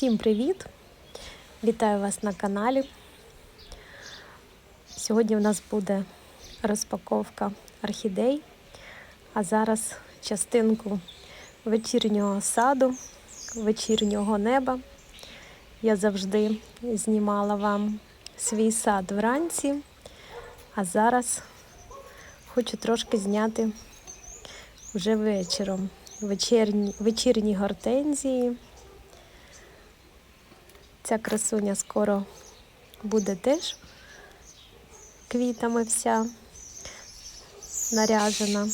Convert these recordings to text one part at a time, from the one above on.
Всім привіт! Вітаю вас на каналі. Сьогодні у нас буде розпаковка орхідей, а зараз частинку вечірнього саду, вечірнього неба. Я завжди знімала вам свій сад вранці, а зараз хочу трошки зняти вже вечором. Вечірні, вечірні гортензії. Ця красуня скоро буде теж квітами вся наряжена.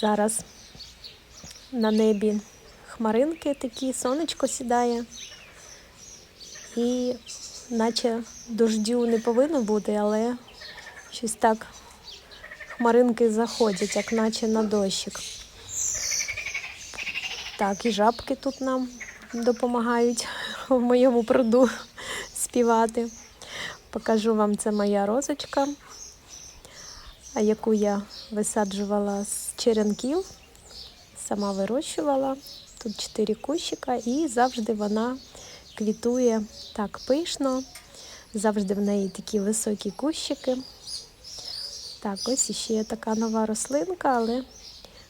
Зараз на небі хмаринки такі, сонечко сідає. І наче дождю не повинно бути, але щось так хмаринки заходять, як наче на дощик. Так, і жабки тут нам допомагають в моєму пруду співати. Покажу вам це моя розочка, яку я висаджувала з черенків, сама вирощувала. Тут чотири кущика, і завжди вона квітує так пишно. Завжди в неї такі високі кущики. Так, ось іще така нова рослинка, але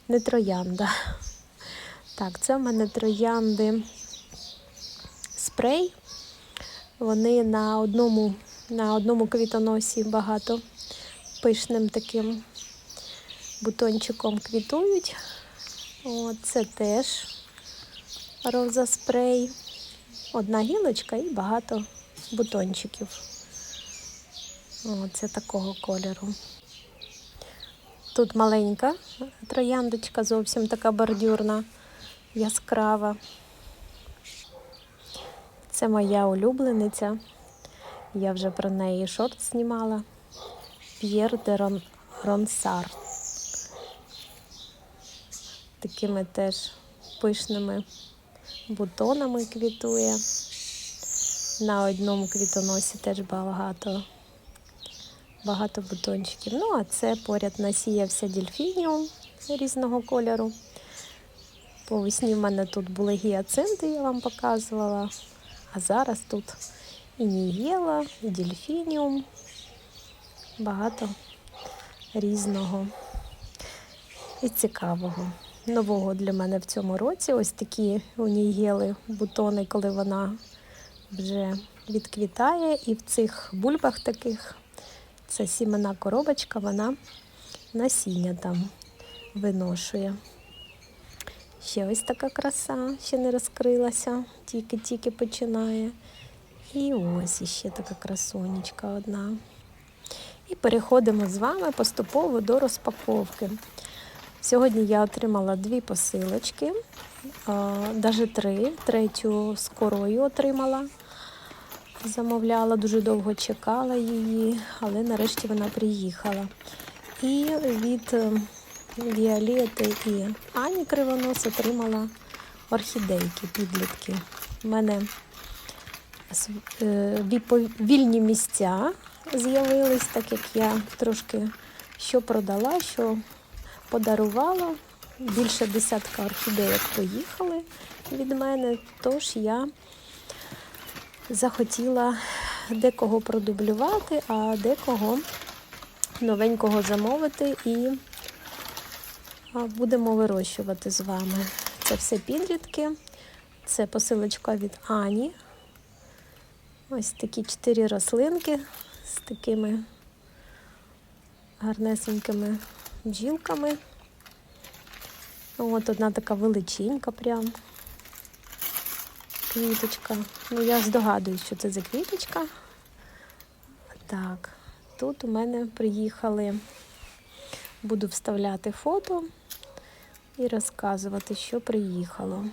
не троянда. Так, це в мене троянди спрей. Вони на одному на одному квітоносі багато пишним таким бутончиком квітують. О, це теж роза спрей. Одна гілочка і багато бутончиків. О, це такого кольору. Тут маленька трояндочка, зовсім така бордюрна яскрава. Це моя улюблениця. Я вже про неї шорт знімала. П'єр де Ронсар. Такими теж пишними бутонами квітує. На одному квітоносі теж багато багато бутончиків. Ну, а це поряд насіявся дельфініум різного кольору. По весні в мене тут були гіацинти, я вам показувала. А зараз тут і нігела, і дельфініум. Багато різного і цікавого. Нового для мене в цьому році. Ось такі у нігели бутони, коли вона вже відквітає. І в цих бульбах таких це сімена коробочка, вона насіння там виношує. Ще ось така краса, ще не розкрилася, тільки-тільки починає. І ось іще така красонечка одна. І переходимо з вами поступово до розпаковки. Сьогодні я отримала дві посилочки, навіть три, третю з корою отримала. Замовляла, дуже довго чекала її, але нарешті вона приїхала. І від Віолети і Ані Кривонос отримала орхідейки, підлітки. У мене вільні місця з'явились, так як я трошки що продала, що подарувала. Більше десятка орхідейок поїхали від мене, тож я захотіла декого продублювати, а декого новенького замовити і будемо вирощувати з вами. Це все підлітки. Це посилочка від Ані. Ось такі чотири рослинки з такими гарнесенькими бджілками. От одна така величенька прям квіточка. Ну, я здогадуюсь, що це за квіточка. Так, тут у мене приїхали, буду вставляти фото і розказувати, що приїхало.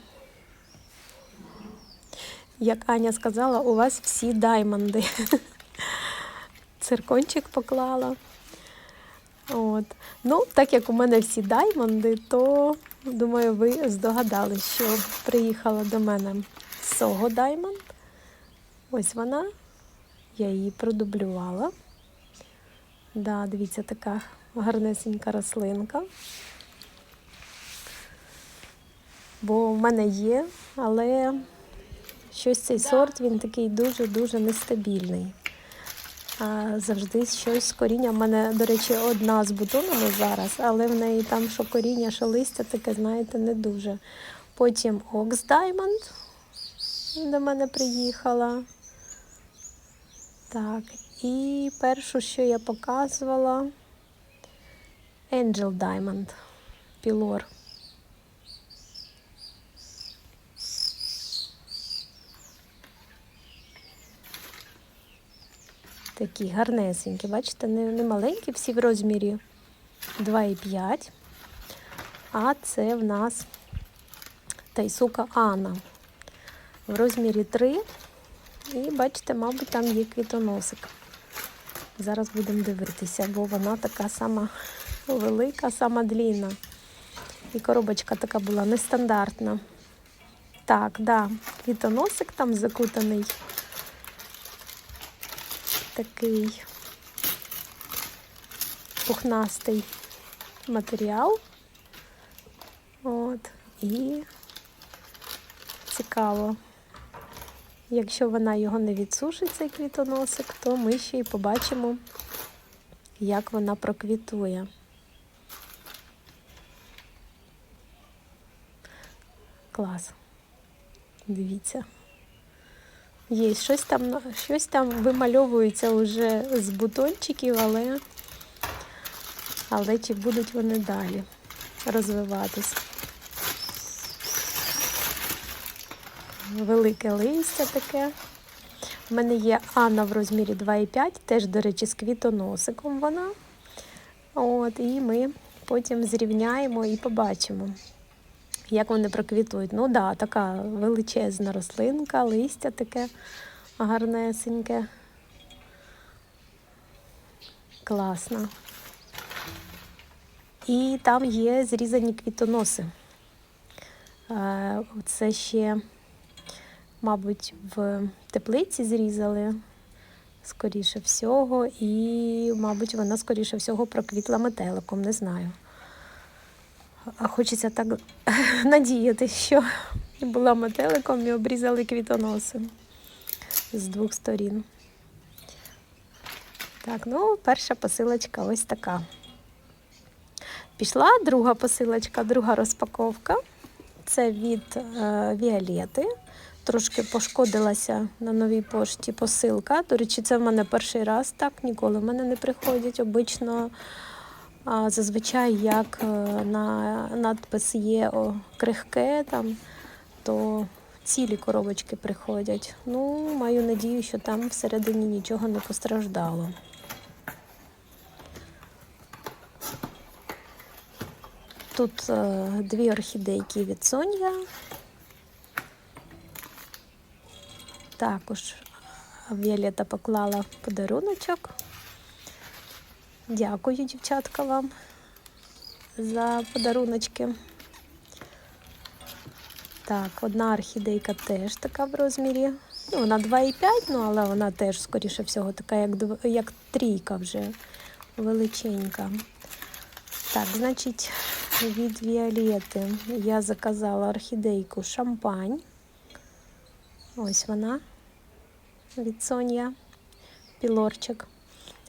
Як Аня сказала, у вас всі даймонди. Циркончик поклала. От. Ну, так як у мене всі даймонди, то, думаю, ви здогадались, що приїхала до мене Сого Даймонд. Ось вона. Я її продублювала. Да, Дивіться, така гарнесенька рослинка. Бо мене є, але щось цей сорт він такий дуже-дуже нестабільний. А завжди щось з коріння. У мене, до речі, одна з бутонами зараз, але в неї там що коріння, що листя таке, знаєте, не дуже. Потім Ox Diamond до мене приїхала. Так, і першу, що я показувала, Angel Diamond, Пілор. Такі гарнесенькі, бачите, не, не маленькі, всі в розмірі 2,5. А це в нас Тайсука Анна в розмірі 3. І бачите, мабуть, там є квітоносик. Зараз будемо дивитися, бо вона така сама велика, сама длінна. І коробочка така була нестандартна. Так, да, квітоносик там закутаний. Такий пухнастий матеріал. От, і цікаво. Якщо вона його не відсушить, цей квітоносик, то ми ще й побачимо, як вона проквітує. Клас. Дивіться. Є щось там, щось там вимальовується вже з бутончиків, але, але чи будуть вони далі розвиватись? велике листя таке. У мене є Анна в розмірі 2,5, теж, до речі, з квітоносиком вона. От, І ми потім зрівняємо і побачимо, як вони проквітують. Ну так, да, така величезна рослинка, листя таке гарнесеньке. Класно. І там є зрізані квітоноси. Е, це ще мабуть, в теплиці зрізали, скоріше всього, і, мабуть, вона, скоріше всього, проквітла метеликом, не знаю. Хочеться так надіяти, що була метеликом і обрізали квітоноси з двох сторін. Так, ну, перша посилочка ось така. Пішла друга посилочка, друга розпаковка. Це від е, Віолети. Трошки пошкодилася на новій пошті посилка. До речі, це в мене перший раз так, ніколи в мене не приходять. Обично зазвичай, як е, на надпис є о, крихке, там, то цілі коробочки приходять. Ну, маю надію, що там всередині нічого не постраждало. Тут е, дві орхідейки від Сонія. Також Віолета поклала подаруночок. Дякую, дівчатка, вам за подаруночки. Так, одна орхідейка теж така в розмірі. Ну, Вона 2,5, ну, але вона теж, скоріше всього, така, як як трійка вже величенька. Так, значить, від Віолети я заказала орхідейку шампань. Ось вона від Сонія, пілорчик.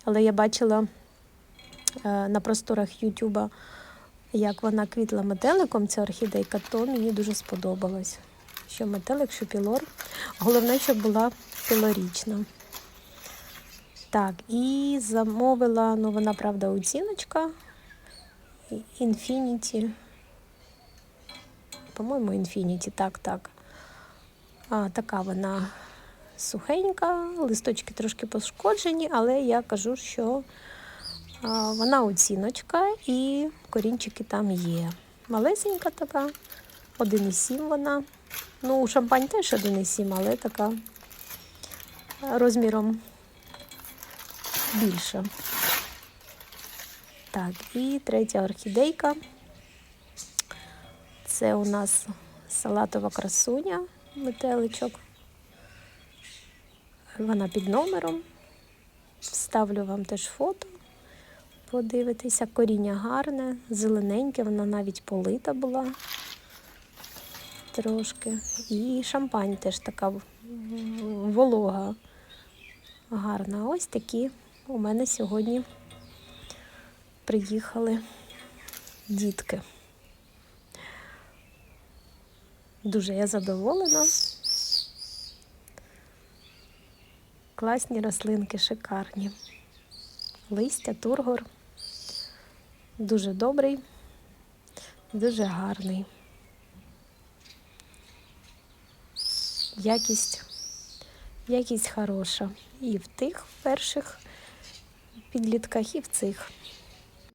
Але я бачила на просторах Ютуба, як вона квітла метеликом, ця орхідейка, то мені дуже сподобалось. Що метелик, що пілор. Головне, щоб була пілорічна. Так, і замовила, ну вона, правда, оціночка. Infinity. По-моєму, Infinity, так, так. А, Така вона сухенька, листочки трошки пошкоджені, але я кажу, що вона оціночка і корінчики там є. Малесенька така, 1,7 вона. Ну, шампань теж 1,7, але така розміром більша. Так, і третя орхідейка. Це у нас салатова красуня, метеличок. Вона під номером. Вставлю вам теж фото. Подивитися, коріння гарне, зелененьке, вона навіть полита була. трошки. І шампань теж така волога. Гарна. Ось такі у мене сьогодні приїхали дітки. Дуже я задоволена. Класні рослинки, шикарні. Листя, тургор. Дуже добрий, дуже гарний. Якість, якість хороша. І в тих перших підлітках, і в цих.